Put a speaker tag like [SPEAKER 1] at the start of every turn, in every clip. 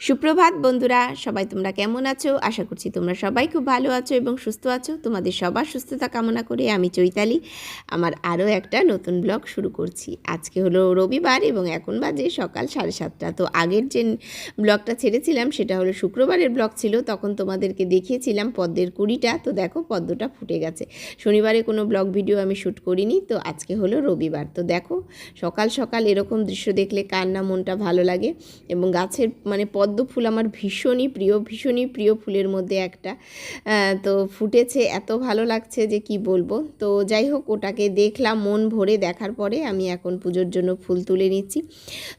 [SPEAKER 1] সুপ্রভাত বন্ধুরা, সবাই তোমরা কেমন আছো? আশা করছি তোমরা সবাই খুব ভালো আছো এবং সুস্থ আছো। তোমাদের সবার সুস্থতা কামনা করে আমি চৈতালি। আমার আরও একটা নতুন ব্লগ শুরু করছি। আজকে হলো রবিবার এবং এখন বাজে সকাল সাড়ে সাতটা। তো আগের যে ব্লগটা ছেড়েছিলাম, সেটা হলো শুক্রবারের ব্লগ ছিল। তখন তোমাদেরকে দেখিয়েছিলাম পদ্মের কুড়িটা। তো দেখো পদ্মটা ফুটে গেছে। শনিবারে কোনো ব্লগ ভিডিও আমি শ্যুট করিনি। তো আজকে হলো রবিবার। তো দেখো সকাল সকাল এরকম দৃশ্য দেখলে কার না মনটা ভালো লাগে? এবং গাছের মানে পদ্ম ফুল আমার ভীষণই প্রিয় ভীষণই প্রিয় ফুলের মধ্যে একটা। তো ফুটেছে, এত ভালো লাগছে যে কি বলব। তো যাই হোক, ওটাকে দেখলাম, মন ভরে দেখার পরে আমি এখন পুজোর জন্য ফুল তুলে নিচ্ছি।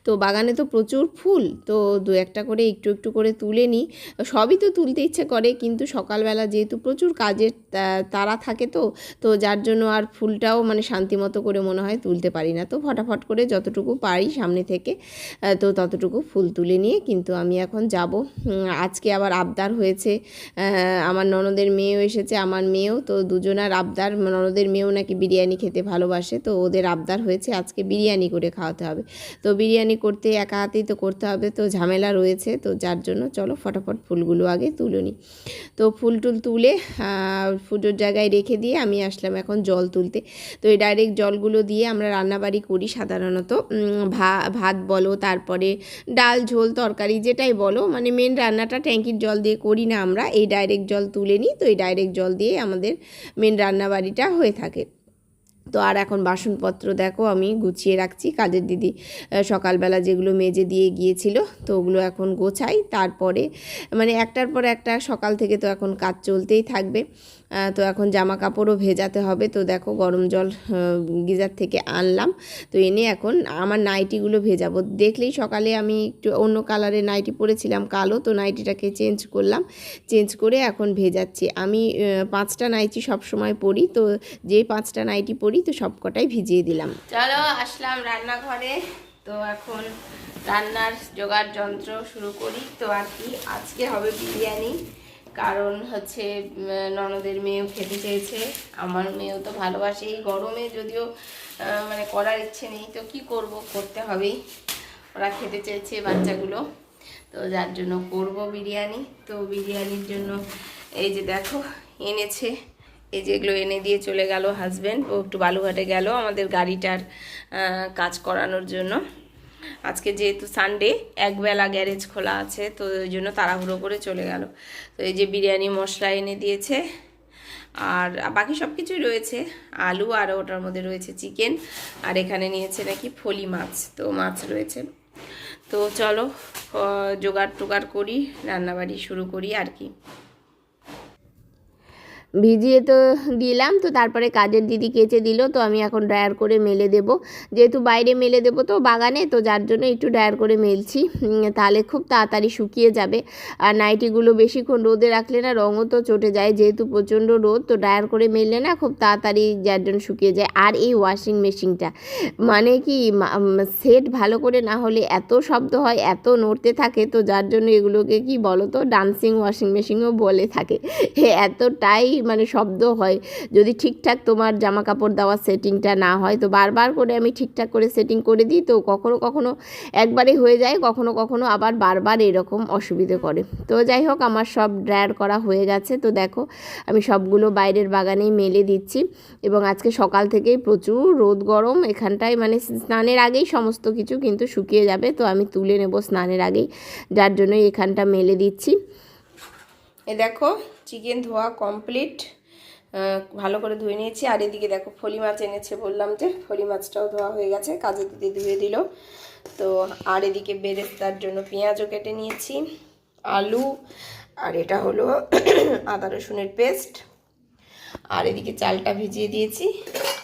[SPEAKER 1] তো বাগানে তো প্রচুর ফুল, তো দু একটা করে একটু একটু করে তুলে নিই। সবই তো তুলতে ইচ্ছে করে, কিন্তু সকালবেলা যেহেতু প্রচুর কাজের তারা থাকে তো তো যার জন্য আর ফুলটাও মানে শান্তিমতো করে মনে হয় তুলতে পারি না। তো ফটাফট করে যতটুকু পারি সামনে থেকে তো ততটুকু ফুল তুলে নিয়ে, কিন্তু আমি এখন যাব। আজকে আবার আবদার হয়েছে। আমার ননদের মেয়েও এসেছে, আমার মেয়েও। তো দুজনার আবদার, ননদের মেয়েও নাকি বিরিয়ানি খেতে ভালোবাসে। তো ওদের আবদার হয়েছে আজকে বিরিয়ানি করে খাওয়াতে হবে। তো বিরিয়ানি করতে একা হাতেই তো করতে হবে, তো ঝামেলা রয়েছে। তো যার জন্য চলো ফটাফট ফুলগুলো আগে তুলে নিই। তো ফুল টুল তুলে পুজোর জায়গায় রেখে দিয়ে আমি আসলাম এখন জল তুলতে। তো এই ডাইরেক্ট জলগুলো দিয়ে আমরা রান্নাবাড়ি করি সাধারণত। ভাত বলো, তারপরে ডাল, ঝোল, তরকারি যেটাই বলো। মানে মেন রান্নাটা ট্যাঙ্কির জল দিয়ে করি না আমরা। এই ডাইরেক্ট জল তুলে নিই, তো এই ডাইরেক্ট জল দিয়ে আমাদের মেন রান্নাবাড়িটা হয়ে থাকে। তো আর এখন বাসনপত্র দেখো আমি গুছিয়ে রাখছি। কাজের দিদি সকালবেলা যেগুলো মেজে দিয়ে গিয়েছিল, তো ওগুলো এখন গোছাই। তারপরে মানে একটার পর একটা সকাল থেকে তো এখন কাজ চলতেই থাকবে। তো এখন জামা কাপড়ও ভেজাতে হবে। তো দেখো গরম জল গিজার থেকে আনলাম। তো এনে এখন আমার নাইটিগুলো ভেজাবো। দেখলেই সকালে আমি একটু অন্য কালারের নাইটি পরেছিলাম, কালো। তো নাইটিটাকে চেঞ্জ করলাম। চেঞ্জ করে এখন ভেজাচ্ছি। আমি পাঁচটা নাইটি সব সময় পরি। তো যে পাঁচটা নাইটি পরি, তো সব কটাই ভিজিয়ে দিলাম। চলো, আসলাম রান্নাঘরে। তো এখন রান্নার জোগাড় যন্ত্র শুরু করি। তো আর কি, আজকে হবে বিরিয়ানি। কারণ হচ্ছে ননদের মেয়েও খেতে চেয়েছে। আমার মেয়েও তো ভালোবাসে এই গরমে, যদিও মানে করার ইচ্ছে নেই। তো কি করব, করতে হবেই। ওরা খেতে চেয়েছে বাচ্চাগুলো। তো যার জন্য করব বিরিয়ানি। তো বিরিয়ানির জন্য এই যে দেখো, এনেছে। এই যেগুলো এনে দিয়ে চলে গেল হাজব্যান্ড ও একটু বালুঘাটে গেল আমাদের গাড়িটার কাজ করানোর জন্য। আজকে যেহেতু সানডে একবেলা গ্যারেজ খোলা আছে, তো ওই জন্য তাড়াহুড়ো করে চলে গেল। তো এই যে বিরিয়ানি, মশলা এনে দিয়েছে, আর বাকি সব কিছুই রয়েছে। আলু আর ওটার মধ্যে রয়েছে চিকেন আর এখানে নিয়েছে নাকি ফলি মাছ, তো মাছ রয়েছে। তো চলো জোগাড় টোগাড় করি, রান্নাবাড়ি শুরু করি আর কি। ভিজিয়ে তো দিলাম, তো তারপরে কাজের দিদি কেচে দিল, তো আমি এখন ড্রায়ার করে মেলে দেব। যেহেতু বাইরে মেলে দেব তো বাগানে, তো যার জন্য একটু ড্রায়ার করে মেলছি। তাহলে খুব তাড়াতাড়ি শুকিয়ে যাবে। আর নাইটিগুলো বেশিক্ষণ রোদে রাখলে না রঙও তো চটে যায়, যেহেতু প্রচণ্ড রোদ, তো ড্রায়ার করে মেললে না খুব তাড়াতাড়ি যার জন্য শুকিয়ে যায়। আর এই ওয়াশিং মেশিনটা মানে কি সেট ভালো করে না হলে এত শব্দ হয়, এত নড়তে থাকে, তো যার জন্য এগুলোকে কি বলো তো ডান্সিং ওয়াশিং মেশিনও বলে থাকে। এতটাই মানে শব্দ হয়। যদি ঠিকঠাক তোমার জামা কাপড় দেওয়ার সেটিংটা না হয়, তো বারবার করে আমি ঠিকঠাক করে সেটিং করে দিই, তো কখনো কখনো একবারে হয়ে যায়, কখনো কখনো আবার বারবার এরকম অসুবিধে করে। তো যাই হোক, আমার সব ড্রায়ার করা হয়ে গেছে। তো দেখো, আমি সবগুলো বাইরের বাগানেই মেলে দিচ্ছি এবং আজকে সকাল থেকেই প্রচুর রোদ গরম। এখানটায় মানে স্নানের আগেই সমস্ত কিছু কিন্তু শুকিয়ে যাবে, তো আমি তুলে নেব স্নানের আগেই। যার জন্যই এখানটা মেলে দিচ্ছি। এ দেখো চিকেন ধোয়া কমপ্লিট ভালো করে ধুয়ে নিয়েছি। আর এদিকে দেখো ফলি মাছ এনেছে বললাম যে, ফলি মাছটাও ধোয়া হয়ে গেছে, কাজে দিতে ধুয়ে দিল। তো আর এদিকে বেরেস্তার জন্য পেঁয়াজও কেটে নিয়েছি, আলু, আর এটা হলো আদা রসুনের পেস্ট। আর এদিকে চালটা ভিজিয়ে দিয়েছি।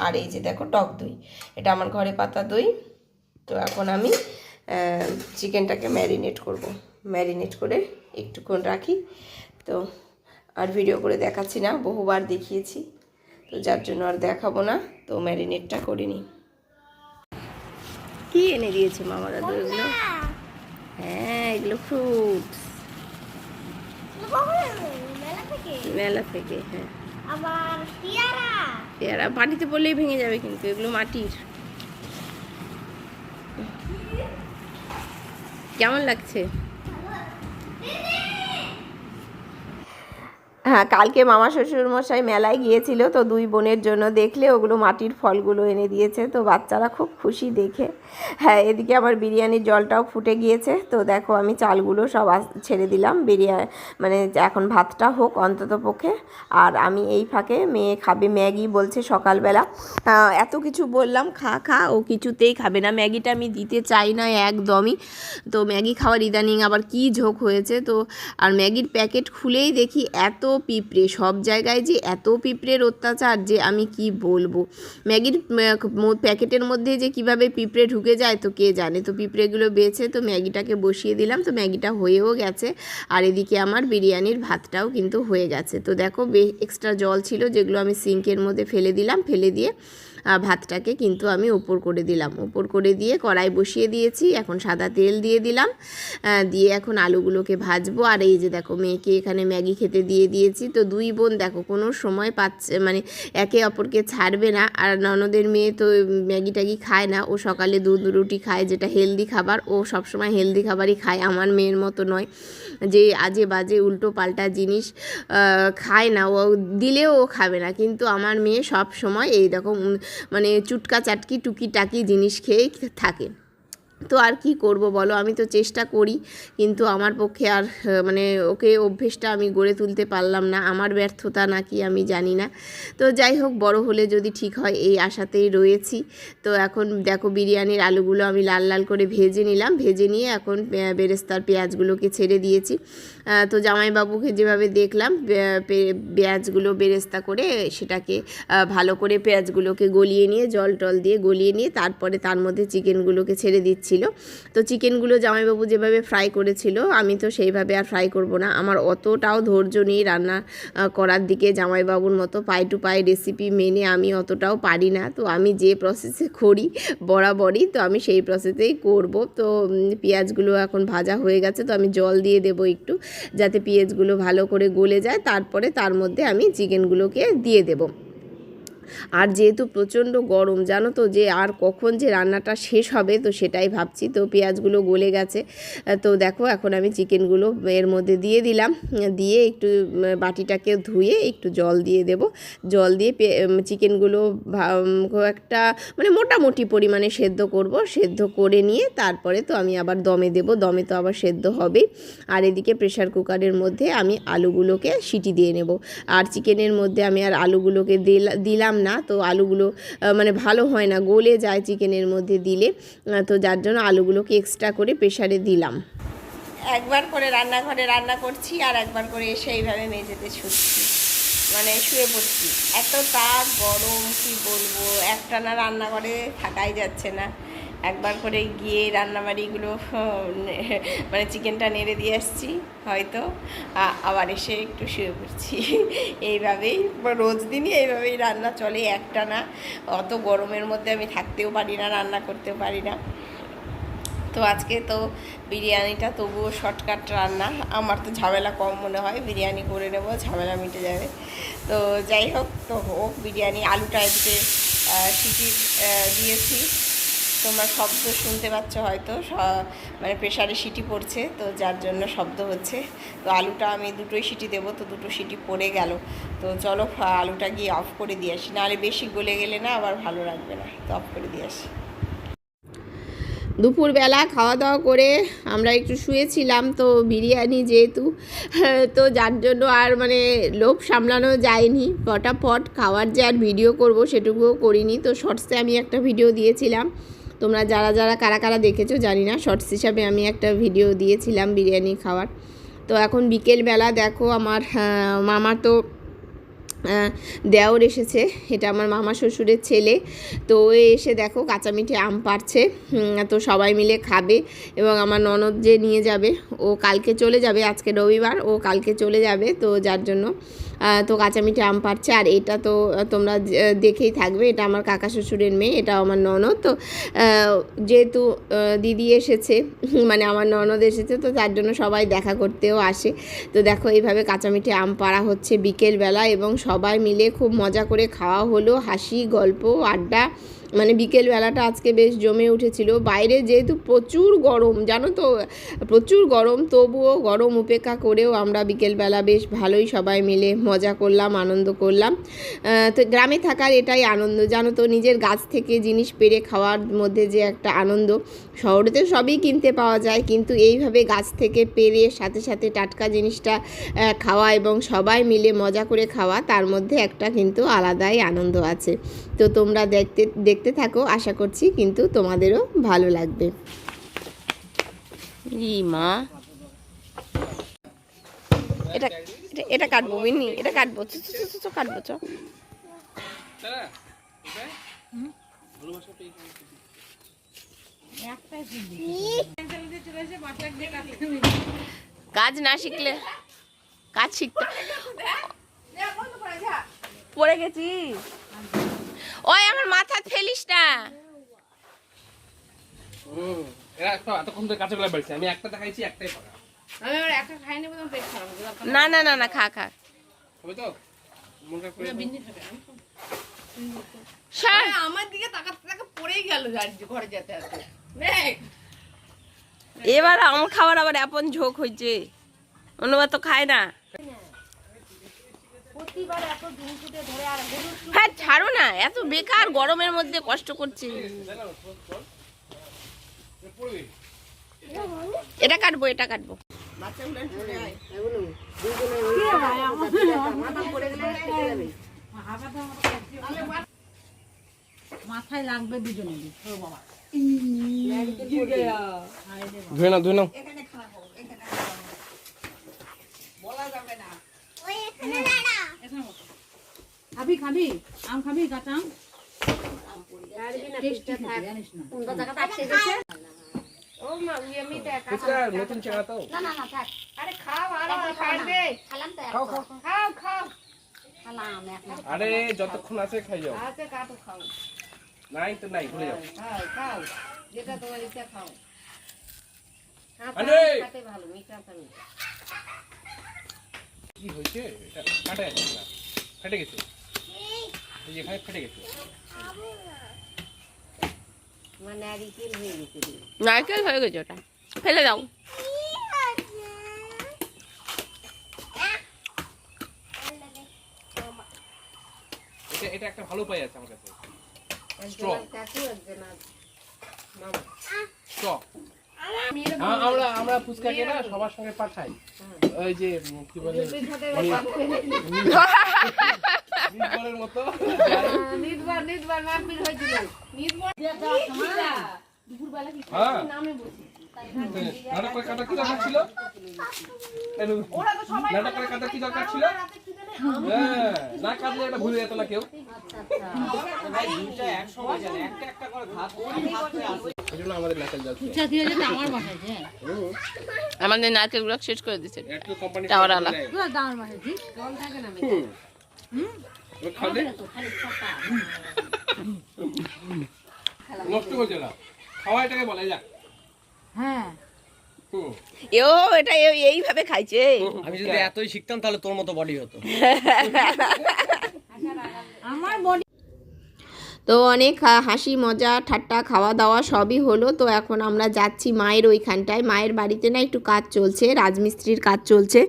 [SPEAKER 1] আর এই যে দেখো টক দই, এটা আমার ঘরে পাতা দই। তো এখন আমি চিকেনটাকে ম্যারিনেট করব। ম্যারিনেট করে একটুক্ষণ রাখি। তো আর ভিডিও করে দেখাচ্ছি না, বহুবার দেখিয়েছি। তো যার জন্য আর দেখাবো না, তো ম্যারিনেটটা করে নিই। কি এনে দিয়েছে মামা দাদু এগুলো হ্যাঁ এগুলো ফ্রুটস
[SPEAKER 2] মেলা থেকে
[SPEAKER 1] হ্যাঁ।
[SPEAKER 2] পেয়ারা
[SPEAKER 1] মাটিতে পড়লেই ভেঙে যাবে কিন্তু, এগুলো মাটির। কেমন লাগছে? হ্যাঁ কালকে মামা শ্বশুর মশাই মেলায় গিয়েছিল তো দুই বোনের জন্য দেখলে ওগুলো মাটির ফলগুলো এনে দিয়েছে। তো বাচ্চারা খুব খুশি দেখে। হ্যাঁ এদিকে আমার বিরিয়ানির জলটাও ফুটে গিয়েছে। তো দেখো আমি চালগুলো সব ছেড়ে দিলাম। বিরিয়ানি মানে এখন ভাতটা হোক অন্তত পক্ষে। আর আমি এই ফাঁকে মেয়ে খাবে ম্যাগি বলছে সকালবেলা। এত কিছু বললাম, খা খা, ও কিছুতেই খাবে না। ম্যাগিটা আমি দিতে চাই না একদমই। তো ম্যাগি খাওয়ার ইদানিং আবার কি ঝোঁক হয়েছে। তো আর ম্যাগির প্যাকেট খুলেই দেখি এত পিঁপড়ে, সব জায়গায় যে এত পিঁপড়ের অত্যাচার যে আমি কি বলব? ম্যাগির প্যাকেটের মধ্যে যে কীভাবে পিঁপড়ে ঢুকে যায় তো কে জানে? তো পিঁপড়েগুলো বেছে, তো ম্যাগিটাকে বসিয়ে দিলাম, তো ম্যাগিটা হয়েও গেছে। আর এদিকে আমার বিরিয়ানির ভাতটাও কিন্তু হয়ে গেছে। তো দেখো এক্সট্রা জল ছিল যেগুলো আমি সিঙ্কের মধ্যে ফেলে দিলাম, ফেলে দিয়ে ভাতটাকে কিন্তু আমি ওপর করে দিলাম। ওপর করে দিয়ে কড়াই বসিয়ে দিয়েছি, এখন সাদা তেল দিয়ে দিলাম। দিয়ে এখন আলুগুলোকে ভাজবো। আর এই যে দেখো, মেয়েকে এখানে ম্যাগি খেতে দিয়ে দিয়েছি। তো দুই বোন দেখো, কোনো সময় পাচ্ছে মানে একে অপরকে ছাড়বে না। আর ননদের মেয়ে তো ম্যাগি ট্যাগি খায় না। ও সকালে দুধ রুটি খায়, যেটা হেলদি খাবার। ও সবসময় হেলদি খাবারই খায়। আমার মেয়ের মতো নয়। যে আজে বাজে উল্টো পাল্টা জিনিস খায় না, ও দিলেও ও খাবে না। কিন্তু আমার মেয়ে সব সময় এই রকম মানে চুটকা চাটকি টুকি টাকি জিনিস খেয়েই থাকে। তো আর কি করব বলো? আমি তো চেষ্টা করি, কিন্তু আমার পক্ষে আর মানে ওকে অভ্যেসটা আমি গড়ে তুলতে পারলাম না, আমার ব্যর্থতা নাকি আমি জানি না। তো যাই হোক, বড় হলে যদি ঠিক হয়, এই আশাতেই রয়েছি। তো এখন দেখো, বিরিয়ানির আলুগুলো আমি লাল লাল করে ভেজে নিলাম। ভেজে নিয়ে এখন বেরেস্তার পেঁয়াজগুলোকে ছেড়ে দিয়েছি। তো জামাইবাবুকে যেভাবে দেখলাম পেঁয়াজগুলো বেরেস্তা করে সেটাকে ভালো করে পেঁয়াজগুলোকে গলিয়ে নিয়ে, জল টল দিয়ে গলিয়ে নিয়ে তারপরে তার মধ্যে চিকেনগুলোকে ছেড়ে দিচ্ছিল। তো চিকেনগুলো জামাইবাবু যেভাবে ফ্রাই করেছিল, আমি তো সেইভাবে আর ফ্রাই করব না। আমার অতটাও ধৈর্য নেই রান্না করার দিকে। জামাইবাবুর মতো পাই টু পাই রেসিপি মেনে আমি অতটাও পারি না। তো আমি যে প্রসেসে করি, বরাবরই, তো আমি সেই প্রসেসেই করব। তো পেঁয়াজগুলো এখন ভাজা হয়ে গেছে, তো আমি জল দিয়ে দেবো একটু। যাতে পেঁয়াজগুলো ভালো করে গলে যায় তারপরে তার মধ্যে আমি চিকেনগুলোকে দিয়ে দেবো। আর যেহেতু প্রচণ্ড গরম, জানো তো যে আর কখন যে রান্নাটা শেষ হবে, তো সেটাই ভাবছি। তো পেঁয়াজগুলো গলে গেছে। তো দেখো, এখন আমি চিকেনগুলো এর মধ্যে দিয়ে দিলাম। দিয়ে একটু বাটিটাকে ধুয়ে একটু জল দিয়ে দেব। জল দিয়ে চিকেনগুলো একটা মানে মোটামুটি পরিমাণে সেদ্ধ করব। সেদ্ধ করে নিয়ে তারপরে তো আমি আবার দমে দেব। দমে তো আবার সেদ্ধ হবেই। আর এদিকে প্রেশার কুকারের মধ্যে আমি আলুগুলোকে সিটি দিয়ে নেব। আর চিকেনের মধ্যে আমি আর আলুগুলোকে দিলা- দিলাম না, তো আলুগুলো মানে ভালো হয় না, গলে যায় চিকেনের মধ্যে দিলে তো যার জন্য আলুগুলোকে এক্সট্রা করে প্রেশারে দিলাম। একবার করে রান্নাঘরে রান্না করছি আর একবার করে এসে এইভাবে মেঝেতে ছুটছি মানে শুয়ে পড়ছি। এত তাপ গরম কি বলব, একটানা রান্নাঘরে থাকাই যাচ্ছে না। একবার করে গিয়ে রান্নাবাড়িগুলো মানে চিকেনটা নেড়ে দিয়ে আসছি হয়তো। আবার এসে একটু শুয়ে পড়ছি। এইভাবেই রোজ দিনই এইভাবেই রান্না চলে একটানা। অত গরমের মধ্যে আমি থাকতেও পারি না রান্না করতেও পারি না। তো আজকে তো বিরিয়ানিটা তবুও শর্টকাট রান্না। আমার তো ঝামেলা কম মনে হয় বিরিয়ানি করে নেব ঝামেলা মিটে যাবে। তো যাই হোক তো হোক বিরিয়ানি আলুটা আহ, সিটি দিয়েছি। তোমরা শব্দ শুনতে পাচ্ছ হয়তো মানে প্রেশারে সিটি পড়ছে, তো যার জন্য শব্দ হচ্ছে। তো আলুটা আমি দুটোই সিটি দেবো, তো দুটো সিটি পড়ে গেল। তো চলো আলুটা গিয়ে অফ করে দিয়ে আসি। নাহলে বেশি গলে গেলে না আবার ভালো লাগবে না, তো অফ করে দিয়ে আসি। দুপুরবেলা খাওয়া দাওয়া করে আমরা একটু শুয়েছিলাম, তো বিরিয়ানি যেহেতু, তো যার জন্য আর মানে লোভ সামলানো যায়নি। ফটাফট খাওয়ার যে আর ভিডিও করব সেটুকুও করিনি, তো শর্টসে আমি একটা ভিডিও দিয়েছিলাম। তোমরা যারা যারা কারা কারা দেখেছ জানি না শর্টস হিসাবে আমি একটা ভিডিও দিয়েছিলাম বিরিয়ানি খাওয়ার। তো এখন বিকেলবেলা দেখো আমার আহ, মামা তো দেওর এসেছে এটা আমার মামা শ্বশুরের ছেলে। তো ও এসে দেখো কাঁচা মিঠে আম হুম, তো সবাই মিলে খাবে এবং আমার ননদ যে নিয়ে যাবে ও কালকে চলে যাবে আজকে রবিবার ও কালকে চলে যাবে তো যার জন্য তো কাঁচা মিঠে আম পাড়ছে আর এটা তো তোমরা দেখেই থাকবে। এটা আমার কাকা শ্বশুরের মেয়ে এটা আমার ননদ। তো যেহেতু দিদি এসেছে মানে আমার ননদ এসেছে, তো তার জন্য সবাই দেখা করতেও আসে। তো দেখো, এইভাবে কাঁচা মিঠে আম পাড়া হচ্ছে বিকেলবেলা এবং সবাই মিলে খুব মজা করে খাওয়া হলো, হাসি, গল্প, আড্ডা। মানে বিকেলবেলাটা আজকে বেশ জমে উঠেছিল। বাইরে যেহেতু প্রচুর গরম, জানো তো? প্রচুর গরম, তবুও গরম উপেক্ষা করেও আমরা বিকেলবেলা বেশ ভালোই সবাই মিলে মজা করলাম, আনন্দ করলাম। তো গ্রামে থাকার এটাই আনন্দ, জানো তো? নিজের গাছ থেকে জিনিস পেরে খাওয়ার মধ্যে যে একটা আনন্দ, শহরে তো সবই কিনতে পাওয়া যায়, কিন্তু এইভাবে গাছ থেকে পেরে সাথে সাথে টাটকা জিনিসটা খাওয়া এবং সবাই মিলে মজা করে খাওয়া, তার মধ্যে একটা কিন্তু আলাদাই আনন্দ আছে। তো তোমরা দেখতে দেখতে থাকো, আশা করছি কিন্তু তোমাদেরও ভালো লাগবে। মা। এটা এটা- কাটবো বিনি এটা কাটবো কাটবো, চ। কাজ না শিখলে কাজ শিখতে পড়ে গেছি ওই আমার মাথা ফেলিস না।
[SPEAKER 3] হুম, এরা তো এতক্ষণ ধরে কাঁচাগুলো বেড়েছে আমি একটা দেখাইছি একটাই ফাঁকা
[SPEAKER 1] না না না না খা খা।
[SPEAKER 3] মন।
[SPEAKER 4] আমার দিকে তাকাতে তাকা পড়েই গেল ঘরে যেতে
[SPEAKER 1] এবার আমার খাবার আবার এমন ঝোঁক হয়েছে অন্যবার তো খায় না।
[SPEAKER 2] প্রতিবার এত দিন ছুটে ধরে আর গরুর
[SPEAKER 1] হ্যাঁ ছাড়ো না এত বেকার গরমের মধ্যে কষ্ট করছে। এটা কাটবো এটা কাটবো।
[SPEAKER 4] মাথায় লাগবে দুজনের
[SPEAKER 3] ধুয়ে নাও ধুয়ে নাও।
[SPEAKER 2] ওই
[SPEAKER 4] খাবি খাবি? আম খাবি কাঁচা আম?
[SPEAKER 3] নতুন তো।
[SPEAKER 2] থাক।
[SPEAKER 4] আরে খাও আরও খাবে
[SPEAKER 2] খালাম তো
[SPEAKER 3] খাও খাও।
[SPEAKER 4] খাও খাও।
[SPEAKER 2] খালাম এখন
[SPEAKER 3] আরে যতক্ষণ আছে খাই যাও।
[SPEAKER 4] খাও।
[SPEAKER 3] নাই তো নাই ভুলে যাও।
[SPEAKER 4] খাও যেটা তোমার ইচ্ছা খাও। হ্যাঁ, ভালো মিঠা মিঠা।
[SPEAKER 3] কি হয়েছে? এটা কাটে আছে না ফেটে গেছে? এই যে এখানে ফেটে গেছে।
[SPEAKER 1] নারকেল হয়ে গেছে ওটা। ফেলে দাও।
[SPEAKER 3] এটা এটা একটা ভালো উপায় আছে আমার কাছে।
[SPEAKER 4] একজন
[SPEAKER 3] Straw. আমরা আমরা ফুচকাকে না সবার সঙ্গে পাঠাই। ওই যে কি বলে? মতো।
[SPEAKER 4] মারপিট হয়েছিল।
[SPEAKER 3] হ্যাঁ। কাটা কি দরকার ছিল? কাটা কি দরকার ছিল? হ্যাঁ না কাটলে এটা ভুলে যেত না কেউ। আমাদের
[SPEAKER 1] আমাদের নারকেলগুলো শেষ করে দিচ্ছে টাওয়ার আলা। এইভাবে খাইছে।
[SPEAKER 5] আমি যদি এতই শিখতাম তাহলে তোর মতো বডি হতো।
[SPEAKER 4] আমার বডি
[SPEAKER 1] তো অনেক হাসি, মজা, ঠাট্টা খাওয়া দাওয়া সবই হলো। তো এখন আমরা যাচ্ছি মায়ের ওইখানটায়। মায়ের বাড়িতে না একটু কাজ চলছে, রাজমিস্ত্রির কাজ চলছে।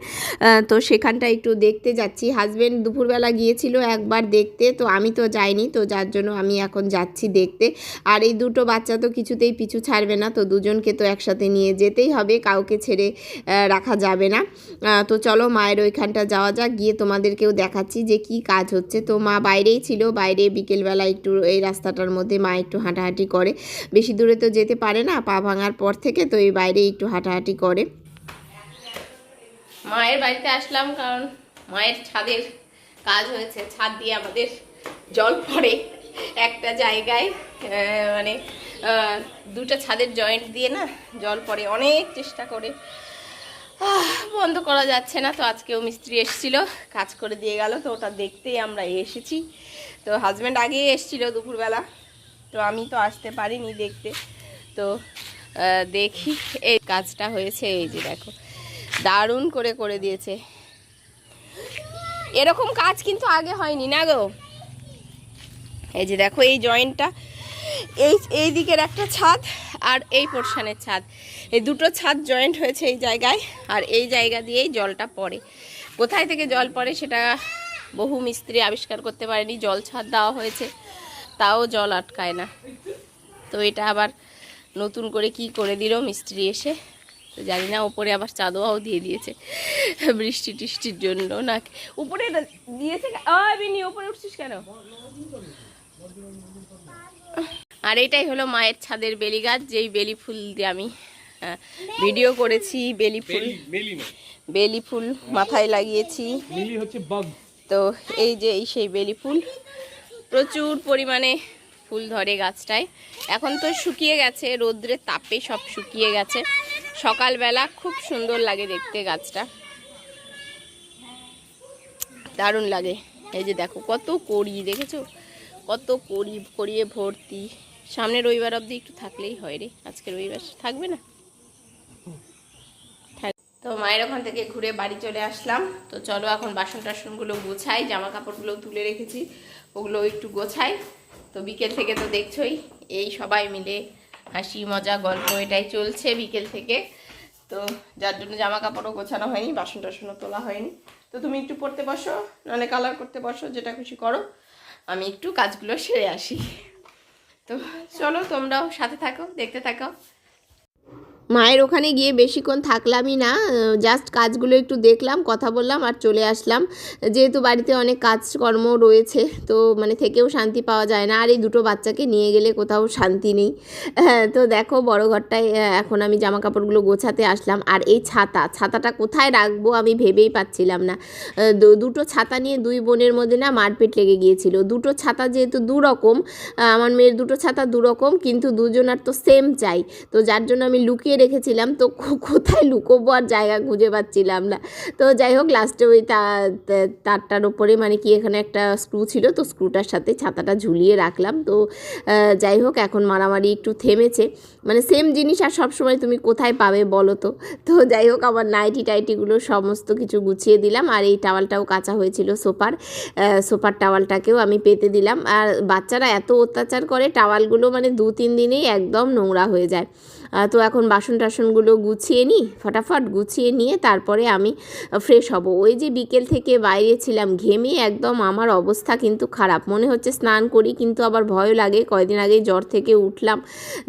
[SPEAKER 1] তো সেখানটা একটু দেখতে যাচ্ছি। হাজব্যান্ড দুপুরবেলা গিয়েছিল একবার দেখতে, তো আমি তো যাইনি, তো যার জন্য আমি এখন যাচ্ছি দেখতে। আর এই দুটো বাচ্চা তো কিছুতেই পিছু ছাড়বে না, তো দুজনকে তো একসাথে নিয়ে যেতেই হবে, কাউকে ছেড়ে রাখা যাবে না। তো চলো মায়ের ওইখানটা যাওয়া যাক, গিয়ে তোমাদেরকেও দেখাচ্ছি যে কি কাজ হচ্ছে। তো মা বাইরেই ছিল, বাইরে বিকেলবেলা একটু এই রাস্তাটার মধ্যে মা একটু হাঁটাহাঁটি করে। বেশি দূরে তো যেতে পারে না, পা ভাঙার পর থেকে তো এই বাইরে একটু হাঁটাহাঁটি করে। মায়ের বাড়িতে আসলাম কারণ মায়ের ছাদের কাজ হয়েছে, ছাদ দিয়ে আমাদের জল পড়ে একটা জায়গায়। মানে দুটো ছাদের জয়েন্ট দিয়ে না জল পড়ে, অনেক চেষ্টা করে। বন্ধ করা যাচ্ছে না তো আজকেও মিস্ত্রি এসেছিল, কাজ করে দিয়ে গেল তো ওটা দেখতেই আমরা এসেছি। তো হাজব্যান্ড আগেই এসেছিল দুপুরবেলা, তো আমি তো আসতে পারিনি দেখতে। তো দেখি এই কাজটা হয়েছে, এই যে দেখো, দারুণ করে করে দিয়েছে। এরকম কাজ কিন্তু আগে হয়নি, না গো? এই যে দেখো, এই জয়েন্টটা এই এই দিকের একটা ছাদ আর এই পোর্শনের ছাদ। এই দুটো ছাদ জয়েন্ট হয়েছে এই জায়গায়, আর এই জায়গা দিয়েই জলটা পড়ে। কোথায় থেকে জল পড়ে সেটা বহু মিস্ত্রি আবিষ্কার করতে পারেনি, জল ছাদ দেওয়া হয়েছে, তাও জল আটকায় না। তো এটা আবার নতুন করে কি করে দিল মিস্ত্রি এসে, তো জানি না, ওপরে আবার চাঁদোয়াও দিয়ে দিয়েছে বৃষ্টি টিষ্টির জন্য না। উপরে দিয়েছে কে- ও বিনি, উপরে উঠছিস কেন? আর এটাই হলো মায়ের ছাদের বেলি গাছ যেই বেলি ফুল দিয়ে আমি ভিডিও করেছি বেলি ফুল। বেলি ফুল মাথায় লাগিয়েছি। তো এই যে এই সেই বেলি ফুল। প্রচুর পরিমাণে ফুল ধরে গাছটায়। এখন তো শুকিয়ে গেছে রোদ্রের তাপে সব শুকিয়ে গেছে। সকালবেলা খুব সুন্দর লাগে দেখতে গাছটা। দারুণ লাগে। এই যে দেখো কত কড়ি দেখেছ? কত কড়ি কড়িয়ে ভর্তি। সামনে রবিবার অবধি একটু থাকলেই হয় রে আজকে রবিবার থাকবে না? তো মায়ের ওখান থেকে ঘুরে বাড়ি চলে আসলাম। তো চলো এখন বাসন টাসনগুলো গোছাই জামা কাপড়গুলো তুলে রেখেছি, ওগুলো একটু গোছাই। তো বিকেল থেকে তো দেখছোই, এই সবাই মিলে হাসি, মজা, গল্প, এটাই চলছে বিকেল থেকে। তো যার জন্য জামা কাপড়ও গোছানো হয়নি, বাসন টাসনও তোলা হয়নি। তো তুমি একটু পড়তে বসো, নাহলে কালার করতে বসো, যেটা খুশি করো। আমি একটু কাজগুলো সেরে আসি। তো চলো তোমরাও সাথে থাকো, দেখতে থাকো। মায়ের ওখানে গিয়ে বেশিক্ষণ থাকলামই না জাস্ট কাজগুলো একটু দেখলাম কথা বললাম আর চলে আসলাম। যেহেতু বাড়িতে অনেক কাজকর্ম রয়েছে তো মানে থেকেও শান্তি পাওয়া যায় না আর এই দুটো বাচ্চাকে নিয়ে গেলে কোথাও শান্তি নেই। হ্যাঁ, তো দেখো বড় ঘরটায় এখন আমি জামা কাপড়গুলো গোছাতে আসলাম আর এই ছাতা ছাতাটা কোথায় রাখব আমি ভেবেই পাচ্ছিলাম না। দুটো ছাতা নিয়ে দুই বোনের মধ্যে না মারপিট লেগে গিয়েছিল। দুটো ছাতা যেহেতু দু রকম আমার মেয়ের দুটো ছাতা দু রকম কিন্তু দুজনার তো সেম চাই। তো যার জন্য আমি লুকিয়ে রেখেছিলাম, তো কোথায় লুকোবো আর জায়গা খুঁজে পাচ্ছিলাম না। তো যাই হোক লাস্টে ওই তারটার ওপরে মানে কি এখানে একটা স্ক্রু ছিল, তো স্ক্রুটার সাথে ছাতাটা ঝুলিয়ে রাখলাম। তো যাই হোক, এখন মারামারি একটু থেমেছে। মানে সেম জিনিস আর সবসময় তুমি কোথায় পাবে বলো তো। তো যাই হোক, আমার নাইটি টাইটিগুলো সমস্ত কিছু গুছিয়ে দিলাম, আর এই টাওয়ালটাও কাঁচা হয়েছিল সোফার। সোফার টাওয়ালটাকেও আমি পেতে দিলাম। আর বাচ্চারা এত অত্যাচার করে, টাওয়ালগুলো মানে দু তিন দিনেই একদম নোংরা হয়ে যায়। তো এখন বাসন টাসনগুলো গুছিয়ে নিই, ফটাফট গুছিয়ে নিয়ে তারপরে আমি ফ্রেশ হব। ওই যে বিকেল থেকে বাইরে ছিলাম, ঘেমে একদম আমার অবস্থা কিন্তু খারাপ। মনে হচ্ছে স্নান করি, কিন্তু আবার ভয় লাগে। কয়দিন আগে জ্বর থেকে উঠলাম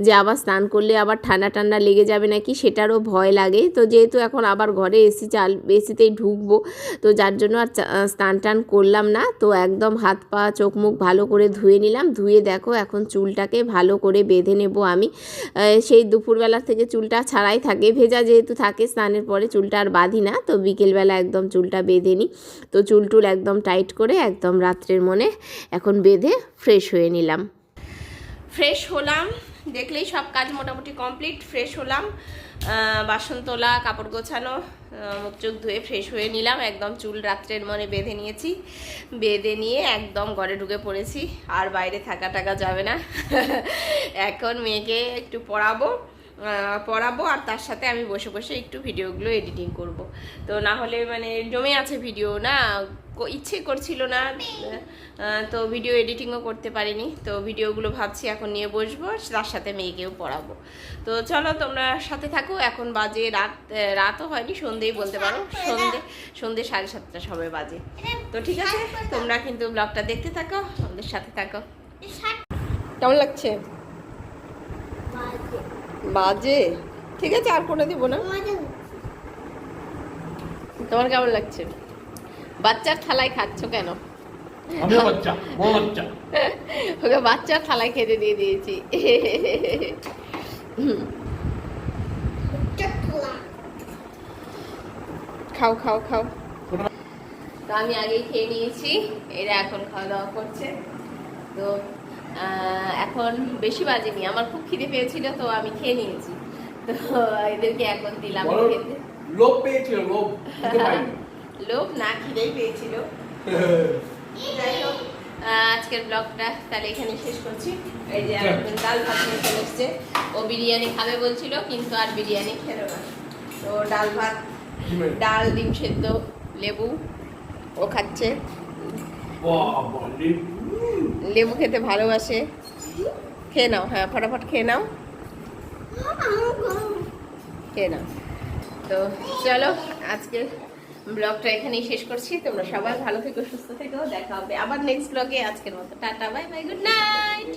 [SPEAKER 1] যে আবার স্নান করলে আবার ঠান্ডা ঠান্ডা লেগে যাবে নাকি সেটারও ভয় লাগে। তো যেহেতু এখন আবার ঘরে এসি চাল এসিতেই ঢুকবো, তো যার জন্য আর স্নান টান করলাম না। তো একদম হাত পা, চোখ মুখ ভালো করে ধুয়ে নিলাম। ধুয়ে দেখো এখন চুলটাকে ভালো করে বেঁধে নেব আমি। সেই সেই দুপুরবেলা থেকে চুলটা ছাড়াই থাকে। ভেজা যেহেতু থাকে, স্নানের পরে চুলটা আর বাঁধি না, তো বিকেলবেলা একদম চুলটা বেঁধে নিই। তো চুল টুল একদম টাইট করে একদম রাত্রের মনে এখন বেঁধে ফ্রেশ হয়ে নিলাম। ফ্রেশ হলাম, দেখলেই সব কাজ মোটামুটি কমপ্লিট, ফ্রেশ হলাম বাসন তোলা, কাপড় গোছানো মুখ চোখ ধুয়ে ফ্রেশ হয়ে নিলাম, একদম চুল রাত্রের মনে বেঁধে নিয়েছি। বেঁধে নিয়ে একদম ঘরে ঢুকে পড়েছি, আর বাইরে থাকা টাকা যাবে না। এখন মেয়েকে একটু পড়াবো। পড়াবো আর তার সাথে আমি বসে বসে একটু ভিডিওগুলো এডিটিং করব। তো না হলে মানে জমে আছে ভিডিও না? ইচ্ছে করছিল না তো ভিডিও এডিটিংও করতে পারিনি। তো ভিডিওগুলো ভাবছি এখন নিয়ে বসবো তার সাথে মেয়েকেও পড়াবো। তো চলো তোমরা সাথে থাকো এখন বাজে রাত রাতও হয়নি সন্ধেই বলতে পারো। সন্ধে সন্ধে সাড়ে সাতটা সময় বাজে। তো ঠিক আছে তোমরা কিন্তু ব্লগটা দেখতে থাকো আমাদের সাথে থাকো। কেমন লাগছে? বাজে। ঠিক আছে আর কোনো দিব না? তোমার কেমন লাগছে? বাচ্চার থালায় খাচ্ছ কেন? ওকে বাচ্চার থালায় খেতে দিয়ে দিয়েছি। খাও খাও খাও। তো আমি আগেই খেয়ে নিয়েছি এরা এখন খাওয়া দাওয়া করছে। তো এখন বেশি বাজেনি। আমার খুব খিদে পেয়েছিল তো আমি খেয়ে নিয়েছি। তো এদেরকে এখন দিলাম খেতে।
[SPEAKER 3] লোভ পেয়েছিল লোভ।
[SPEAKER 1] লোভ না খিদেই পেয়েছিল। যাই হোক আজকের ব্লগটা তাহলে এখানে শেষ করছি। এই যে একজন ডাল ভাত নিয়ে চলে এসছে। ও বিরিয়ানি খাবে বলছিল কিন্তু আর বিরিয়ানি খেলো না। তো ডাল ভাত ডাল ডিম সেদ্ধ লেবু ও খাচ্ছে। লেবু খেতে ভালোবাসে। খেয়ে নাও হ্যাঁ ফটাফট খেয়ে নাও। খেয়ে নাও। তো চলো আজকে ব্লগটা এখানেই শেষ করছি। তোমরা সবাই ভালো থেকো, সুস্থ থেকো, দেখা হবে আবার নেক্সট ব্লগে আজকের মতো, tata bye bye good night